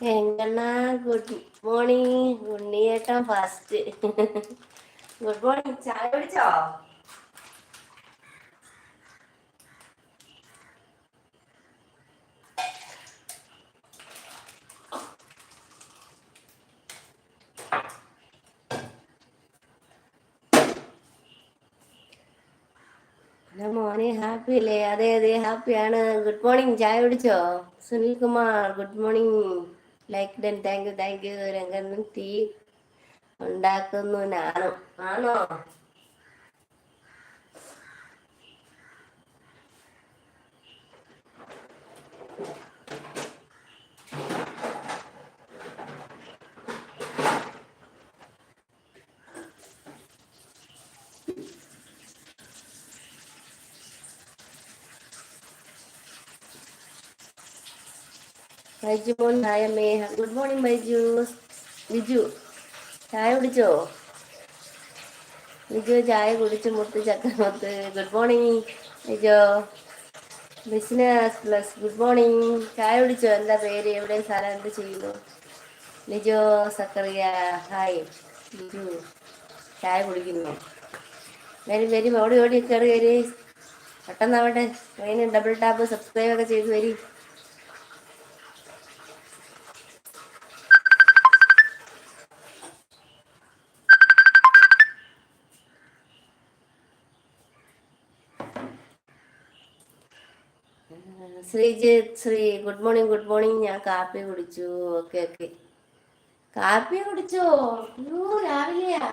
എങ്കണ്ണ good morning ഉണ്ണിയേട്ടൻ first good morning ചായ കുടിച്ചോ ഹലോ മോനെ ഹാപ്പി അല്ലേ അതെ അതെ ഹാപ്പിയാണ് ഗുഡ് മോർണിംഗ് ചായ കുടിച്ചോ Sunil Kumar good morning like done thank you thank you രംഗണ്ണൻ തീ ഉണ്ടാക്കുന്നു ഞാനും ആണോ? ബൈജു മോൻ ഹായ് അമ്മേ ഗുഡ് മോർണിംഗ് ബൈജു ബിജു ചായ കുടിച്ചോ? ബിജു ചായ കുടിച്ച് മുത്ത്. Chakkaramuthu good morning Bijo business plus good morning. ചായ കുടിച്ചോ? എന്താ പേര്? എവിടെ സ്ഥലം? എന്ത് ചെയ്യുന്നു? ബിജോ സക്കറിയ ഹായ്. ബിജു ചായ കുടിക്കുന്നു. വരും വരും. ഓടി ഓടി കയറി കയറി പെട്ടെന്നാവട്ടെ ട്രെയിൻ ഡബിൾ ടാപ്പ് സബ്സ്ക്രൈബ് ഒക്കെ ചെയ്ത് വരും. Sreejith Sree good morning good morning. ഞാൻ കാപ്പി കുടിച്ചു. Okay okay. കാപ്പി കുടിച്ചോ? രാവിലെയാ.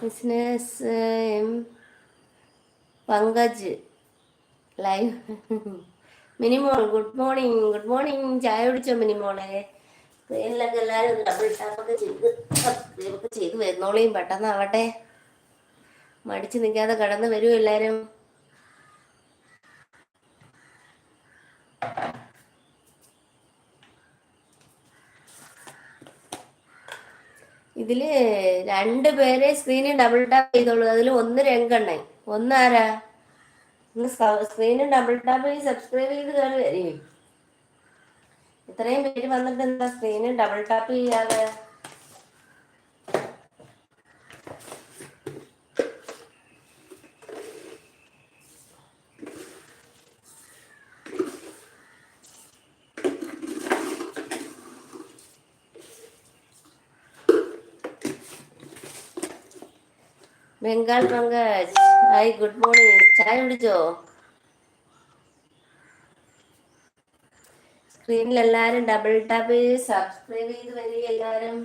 Business Pankaj live. Minimol good morning good morning. ചായ കുടിച്ചോ മിനിമോളെ? ട്രെയിനിലൊക്കെ എല്ലാവരും ഡബിൾ ടാപ്പൊക്കെ ചെയ്ത് ചെയ്ത് വരുന്നോളേയും പെട്ടെന്നാവട്ടെ. മടിച്ചു നിൽക്കാതെ കടന്നു വരൂ എല്ലാവരും ഇതിൽ രണ്ട് പേരെ സ്ക്രീനിൽ ഡബിൾ ടാപ്പ് ചെയ്തോളൂ. അതിൽ ഒന്ന് രംഗണ്ണൻ. ഒന്ന് ആരാ സ്ക്രീനിൽ ഡബിൾ ടാപ്പ് ചെയ്ത് സബ്സ്ക്രൈബ് ചെയ്ത് കയറി വരും. ഇത്രയും പേര് വന്നിട്ട് എന്താ സ്ക്രീനിൽ ഡബിൾ ടാപ്പ് ചെയ്യാതെ Bengal Pankaj. Hi good morning. ചായ കുടിച്ചോ? സ്ക്രീനിൽ എല്ലാരും ഡബിൾ ടാപ്പ് ചെയ്ത് സബ്സ്ക്രൈബ് ചെയ്ത് വരിക എല്ലാരും.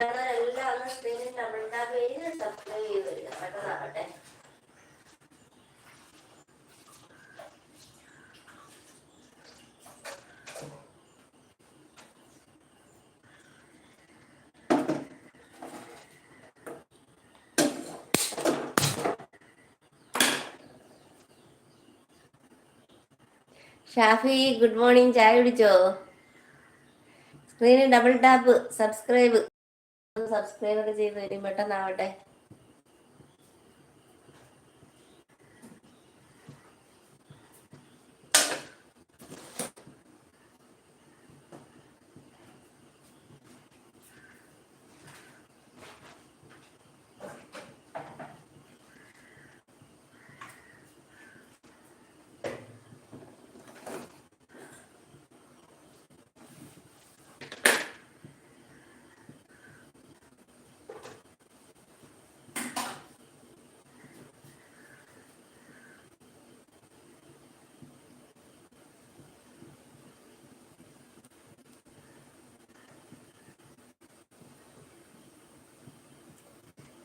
എല്ലാവരും സ്ക്രീനിൽ ഡബിൾ ടാപ്പ് ചെയ്ത് സബ്സ്ക്രൈബ് ചെയ്ത് വരിക. പെട്ടെന്നാവട്ടെ. Shafi good morning. ചായ കുടിച്ചോ? സ്ക്രീനിൽ ഡബിൾ ടാപ്പ് സബ്സ്ക്രൈബ്. സബ്സ്ക്രൈബ് ഒക്കെ ചെയ്ത് വരും പെട്ടെന്നാവട്ടെ.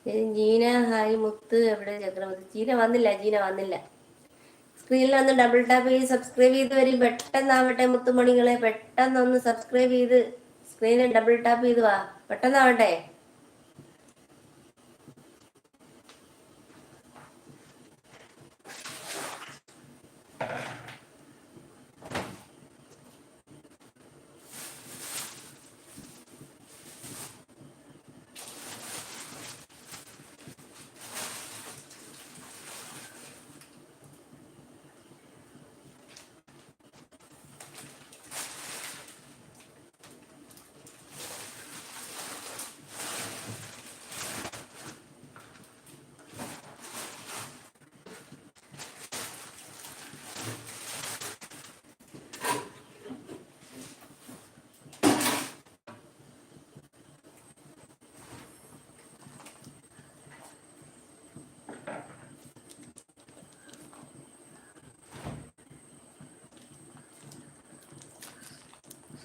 ജീന ഹായ് മുത്ത് എവിടെ ചക്രവർത്തി? ജീന വന്നില്ല ജീന വന്നില്ല. സ്ക്രീനിൽ ഒന്ന് ഡബിൾ ടാപ്പ് ചെയ്ത് സബ്സ്ക്രൈബ് ചെയ്ത് വരും. പെട്ടെന്നാവട്ടെ മുത്തുമണികളെ പെട്ടെന്ന് ഒന്ന് സബ്സ്ക്രൈബ് ചെയ്ത് സ്ക്രീനിൽ ഡബിൾ ടാപ്പ് ചെയ്ത് വാ. പെട്ടെന്നാവട്ടെ.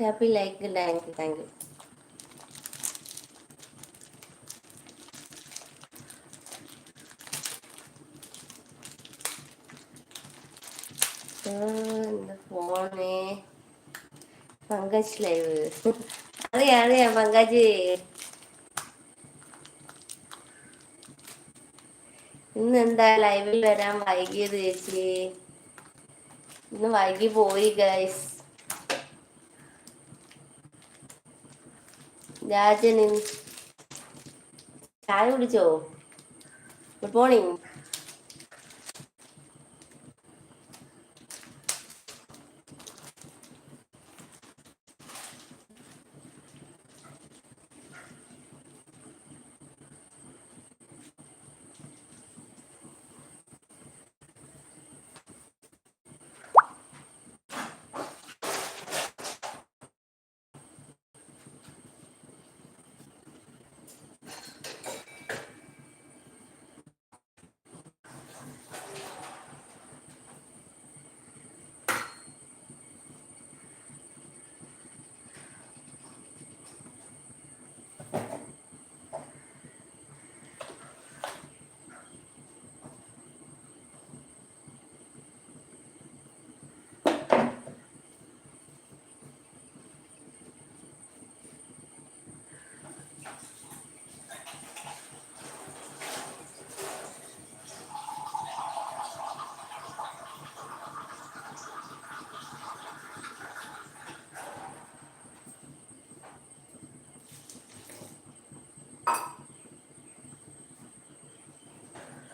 Happy like thank you thank you ഫോണേ Pankaj live അറിയാം അറിയാം പങ്കജ്. ഇന്ന് എന്താ ലൈവിൽ വരാൻ വൈകിയത് ചേച്ചി? ഇന്ന് വൈകി പോയി ഗൈസ് രാജൻ ചായ കുടിച്ചോ? ഗുഡ് മോർണിംഗ്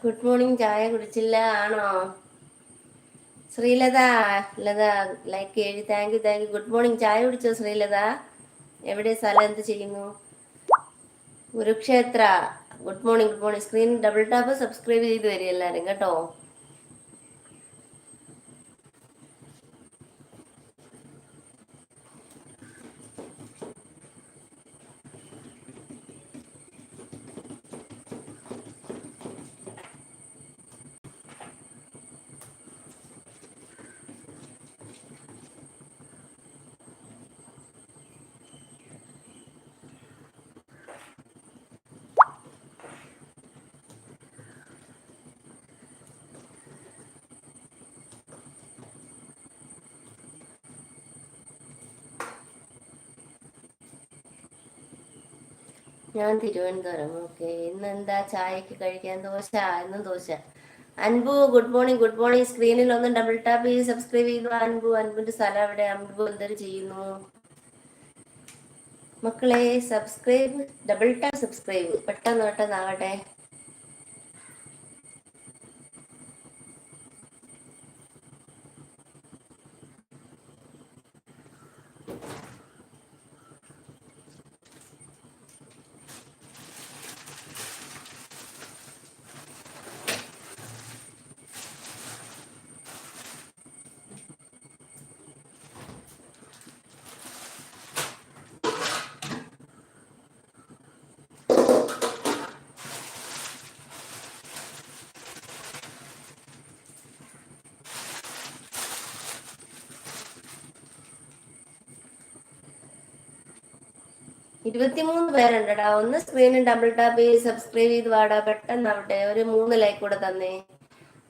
ഗുഡ് മോർണിംഗ് ചായ കുടിച്ചില്ല ആണോ? ശ്രീലത ലത ലൈക്ക് എഴുതി thank you thank you good morning ചായ കുടിച്ചോ ശ്രീലത? എവിടെ സ്ഥലം എന്ത് ചെയ്യുന്നു? Kurukshetra. Good morning good morning screen double tap subscribe ചെയ്ത് വരിക എല്ലാവരും കേട്ടോ? ഞാൻ തിരുവനന്തപുരം. ഓക്കെ. ഇന്ന് എന്താ ചായക്ക് കഴിക്കാൻ ദോശ? ഇന്നും dosa. Anbu good morning good morning സ്ക്രീനിൽ ഒന്ന് ഡബിൾ ടാപ്പ് ചെയ്ത് സബ്സ്ക്രൈബ് ചെയ്തു? അൻപു അൻപുന്റെ സ്ഥലം അവിടെ അൻപു എന്തൊരു ചെയ്യുന്നു? മക്കളെ സബ്സ്ക്രൈബ് ഡബിൾ ടാപ്പ് സബ്സ്ക്രൈബ് പെട്ടെന്ന് പെട്ടെന്നാവട്ടെ. ഇരുപത്തിമൂന്ന് പേരുണ്ടടാ. ഒന്ന് സ്ക്രീനിൽ ഡബിൾ ടാപ്പ് ചെയ്ത് സബ്സ്ക്രൈബ് ചെയ്ത് വാടാ. പെട്ടെന്നാവട്ടെ. ഒരു മൂന്ന് ലൈക്ക് കൂടെ തന്നേ.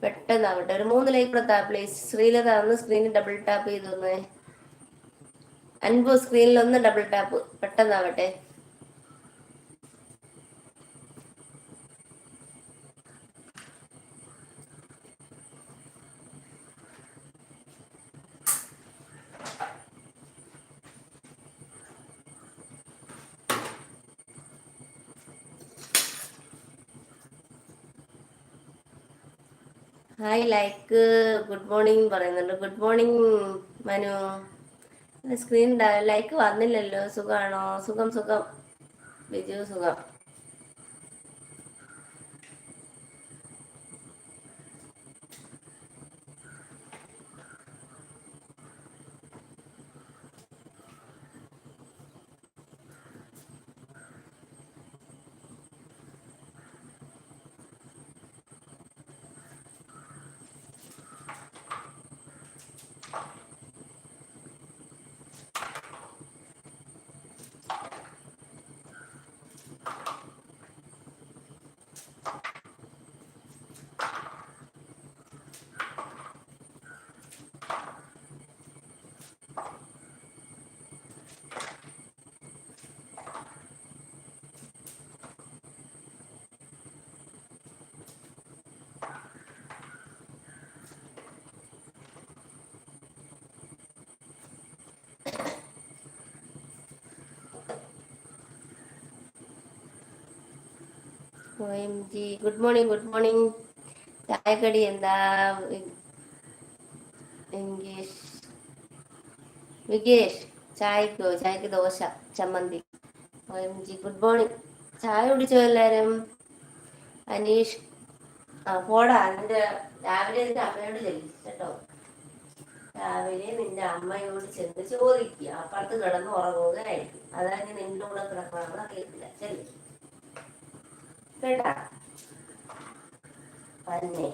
പെട്ടെന്നാവട്ടെ. ഒരു മൂന്ന് ലൈക്ക് കൂടെ താ പ്ലീസ് ശ്രീലത ഒന്ന് സ്ക്രീനിൽ ഡബിൾ ടാപ്പ് ചെയ്ത് തന്നേ. അൻപു സ്ക്രീനിൽ ഒന്ന് ഡബിൾ ടാപ്പ് പെട്ടെന്നാവട്ടെ. ഹായ് ലൈക്ക് ഗുഡ് മോർണിംഗ് പറയുന്നുണ്ട്. Good morning Manu. Screen like വന്നില്ലല്ലോ. സുഖമാണോ സുഖം സുഖം. ബിജു സുഖം. Ji good morning good morning. ചായക്കടി എന്താ? ഇംഗ്ലീഷ്. വികേഷ് ചായക്കോ? ചായക്ക് ദോശ ചമ്മന്തി. O M G good morning. ചായ കുടിച്ചോ എല്ലാരും? അനീഷ് ആ പോടാ. നിന്റെ രാവിലെ നിന്റെ അമ്മയോട് ചെല്ലി കേട്ടോ. രാവിലെ നിന്റെ അമ്മയോട് ചെന്ന് ചോദിക്കുക അപ്പുറത്ത് കിടന്ന് ഉറങ്ങുകയായിരിക്കും അതായത് നിന്റെ കൂടെ കിടക്കണമെന്ന് അറിയത്തില്ല ചെല്ലി കേട്ടാ? തന്നെ.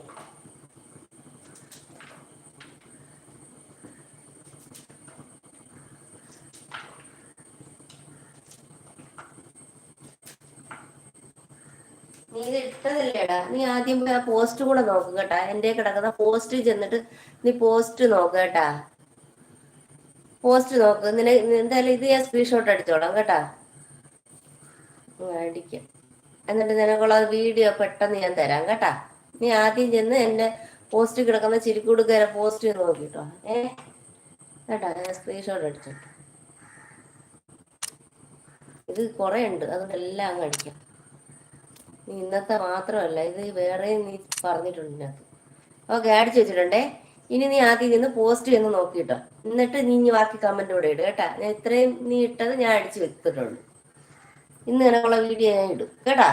നീ ഇത് ഇട്ടതല്ലേടാ? നീ ആദ്യം പോയി ആ പോസ്റ്റ് കൂടെ നോക്ക് കേട്ടാ. എന്റെ കിടക്കുന്ന പോസ്റ്റ് ചെന്നിട്ട് നീ പോസ്റ്റ് നോക്ക് കേട്ടാ. പോസ്റ്റ് നോക്ക്. നിന്നെ എന്തായാലും ഇത് ഞാൻ സ്ക്രീൻഷോട്ട് അടിച്ചോളാം കേട്ടാ. അടിക്കാം. എന്നിട്ട് നിനക്കുള്ള വീഡിയോ പെട്ടെന്ന് ഞാൻ തരാം കേട്ടാ. നീ ആദ്യം ചെന്ന് എന്റെ പോസ്റ്റ് കിടക്കുന്ന ചിരിക്കുടുക്കര പോസ്റ്റ് നോക്കിട്ടോ. ഏ? കേട്ടാ ഞാൻ സ്ക്രീൻഷോട്ട് അടിച്ചു ഇത് കുറെ ഉണ്ട് അതുകൊണ്ട് എല്ലാം അങ്ങ് അടിക്കാം. നീ ഇന്നത്തെ മാത്രമല്ല ഇത് വേറെ നീ പറഞ്ഞിട്ടുണ്ട് ഇതിനകത്ത്. ഓക്കെ അടിച്ചു വെച്ചിട്ടുണ്ടേ ഇനി നീ ആദ്യം നിന്ന് പോസ്റ്റ് എന്ന് നോക്കിയിട്ടോ എന്നിട്ട് നീ ഇനി ബാക്കി കമന്റ് കൂടെ ഇടും കേട്ടാ. ഞാൻ ഇത്രയും നീ ഇട്ടത് ഞാൻ അടിച്ചു വെച്ചിട്ടുണ്ട് ഇന്ന് നിനക്കുള്ള വീഡിയോ ഞാൻ ഇടും. കേട്ടാ?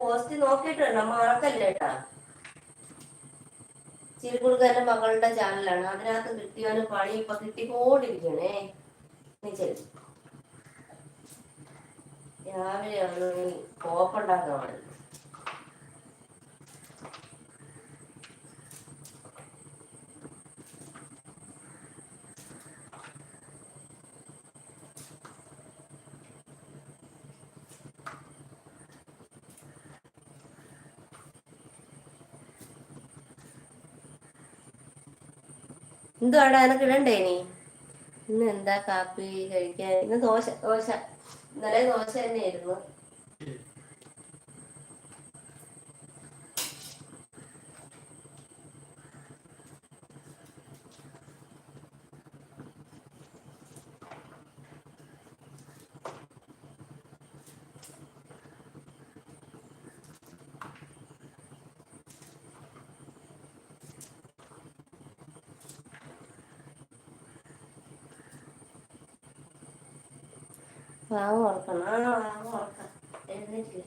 പോസ്റ്റ് നോക്കിയിട്ടുണ്ട്. മറക്കല്ലേ കേട്ടാ. ചിരിക്കുടുക്കന്റെ മകളുടെ ചാനലാണ്. അതിനകത്ത് കിട്ടിയവന് പണി ഇപ്പൊ കിട്ടിക്കൊണ്ടിരിക്കണേ. ചെല്ലു. രാവിലെയാണ് കോപ്പുണ്ടാക്കാൻ എന്തുവാടാ? എനക്ക് ഇടണ്ടേ നീ ഇന്ന് എന്താ കാപ്പി കഴിക്കാൻ? ഇന്ന് ദോശ ദോശ. ഇന്നലെ ദോശ തന്നെയായിരുന്നു. വാങ്ങ ഉറക്കണം ആ വാങ്ങ ഉറക്കാം എഴുന്നേറ്റില്ല